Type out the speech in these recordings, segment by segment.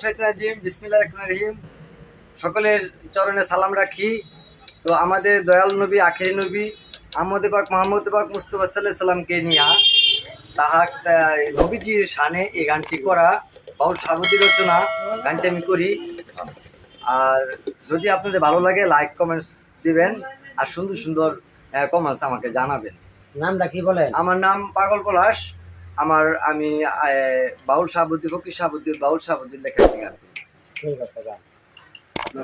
শৈতানাজিম বিসমিল্লাহ রহমান রহিম। সকলের চরণে সালাম রাখি। তো আমাদের দয়াল নবী আখেরি নবী আহমদ পাক মোহাম্মদ পাক মুস্তফা সাল্লাহ সাল্লামকে নিয়া তাহা নবীজির শানে এই গানটি করা বাউল সাবতী রচনা। গানটি আমি করি। আর যদি আপনাদের ভালো লাগে লাইক কমেন্টস দিবেন। আর সুন্দর সুন্দর কমেন্টস আমাকে জানাবেন। নামটা কি বলেন? আমার নাম পাগল পলাশ। আমার আমি বাউল সাবুদ্দি ফকির সাবুদ্দি বাউল সাবুদ্দির লেখা একটি গান ঠিক আছে গান।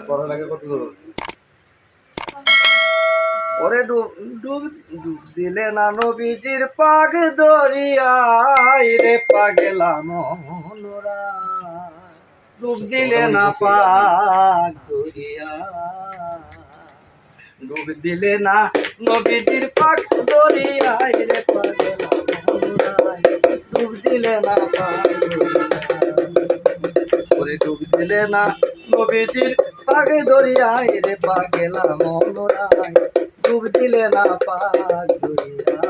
পড়া লাগে কত দূর? ওরে ডুব ডুব ডুব দিলে না নবীজির পাগ দরিয়ায় রে পাগলা মনোরা। ডুব দিলে না পাগ দরিয়া। ডুব দিলে না নবীজির পাগ দরিয়ায় রে পাগলা ডুব দিলে না ওরে ডুব দিলে না, নবীজির পাগে দরিয়ায় রে পাগেলা মনোরায় ডুব দিলে না পাগ দরিয়া।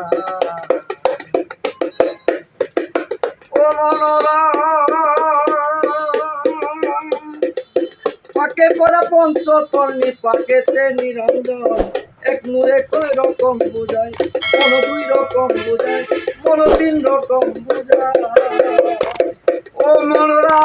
পাকে পরা পঞ্চতর্ণী পাকেতে নিরঞ্জন, এক নূরে কয় রকম বুঝায় মনো দুই রকম বুঝায়। মনো তিন রকম বুঝায় ও মনোরা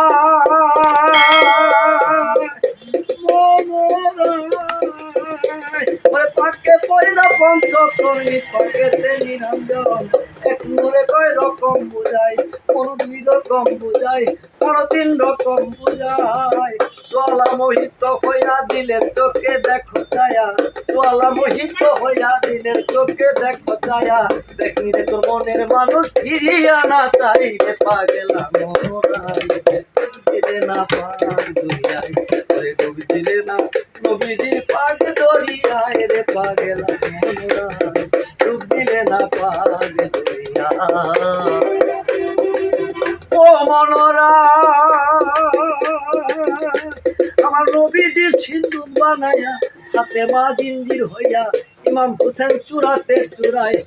পাকে পয়দা পঞ্চতর্ণী পাকেতে নিরঞ্জন এক নূরে কয় রকম বুঝায় কোন দুই রকম বুঝায় কোন তিন রকম বুঝায় চলা মোহিত হইয়া দিলে চোখে দেখো ছায়া। চলা মোহিত হইয়া দিলে চোখে দেখো ছায়া। দেখনি রে তোর মনের মানুষ ফিরিয়া না চাই রে পাগেলা মনোরাই দিলে না পাগ দরিয়ায়। ওরে ডুবি দিলে না নবীজির পাগ রে পাগেলা ডুব দিলে না পাগ দরিয়া ও মনোরা আমার নবীজি সিন্ধুক বানাইয়া হাতে মা জিঞ্জির হইয়া, ইমাম হুসেন চূড়াতে চূড়ায়,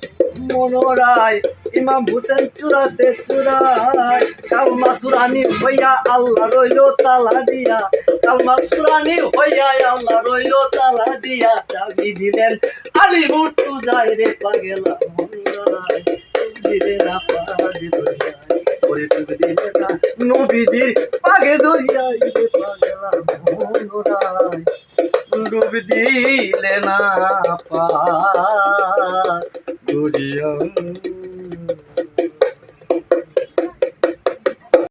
মনোরায়, ইমাম হুসেন চূড়াতে চূড়ায়। কালমা সুরানি হইয়া আল্লাহ রইল তালা দিয়া, কালমা সুরানি হইয়া আল্লাহ রইল তালা দিয়া। চাবি দিলেন আলি মূর্তু যায় রে পাগেলা মনোরায় দিলে না না নবীজির পাগে দরিয়ায় পাগলা মনোরায় ডুব দিলে না পা দরিয়া